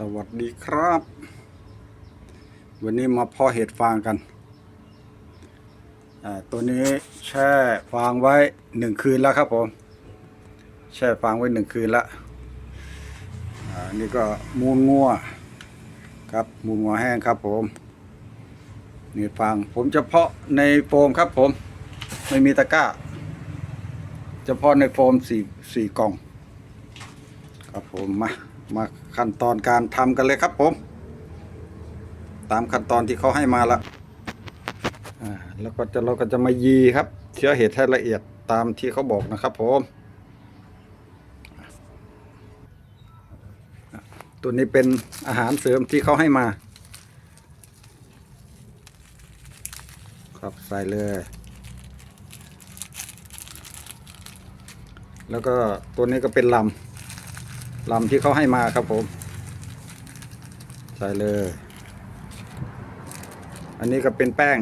สวัสดีครับ วันนี้มาเพาะเห็ดฟางกันตัวนี้แช่ฟางไว้หนึ่งคืนแล้วครับผมแช่ฟางไว้หนึ่งคืนละนี่ก็มูลงัวครับมูลงัวแห้งครับผมนี่ฟางผมจะเพาะในโฟมครับผม ไม่มีตะกร้าเฉพาะในโฟมสี่สี่กล่อง ครับผมมามาขั้นตอนการทำกันเลยครับผม ตามขั้นตอนที่เขาให้มาละอ่าแล้วก็จะเราก็จะมายีครับเชื้อเห็ดให้ละเอียดตามที่เขาบอกนะครับผมตัวนี้เป็นอาหารเสริมที่เขาให้มา ครับใส่เลย แล้วก็ตัวนี้ก็เป็นลำ ลำที่เขาให้มาครับผม ใส่เลย อันนี้ก็เป็นแป้ง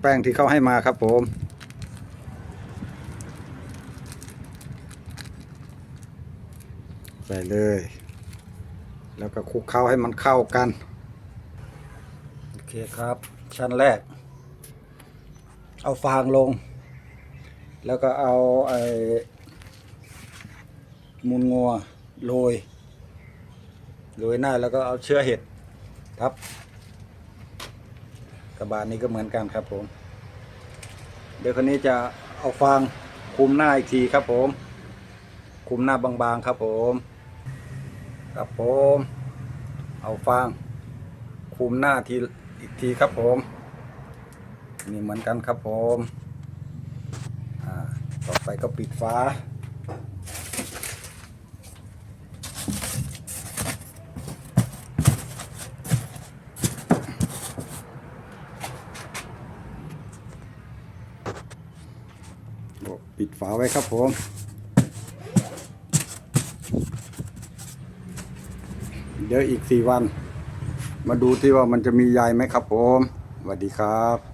แป้งที่เขาให้มาครับผม ใส่เลย แล้วก็คลุกเคล้าให้มันเข้ากัน โอเคครับ ชั้นแรก เอาฟางลง แล้วก็เอาไอ้มูลงัว โรยโรยหน้าแล้วก็เอาเชื้อเห็ดครับ กระบาลนี้ก็เหมือนกันครับผม เดี๋ยวคนนี้จะเอาฟางคุมหน้าอีกทีครับผม คุมหน้าบางๆครับผม ครับผม เอาฟางคุมหน้าทีอีกทีครับผมนี่เหมือนกันครับผม อ่า ต่อไปก็ปิดฟ้า ปิดฝาไว้ครับผม เดี๋ยวอีกสี่วัน มาดูที่ว่ามันจะมีใยไหมครับผมสวัสดีครับ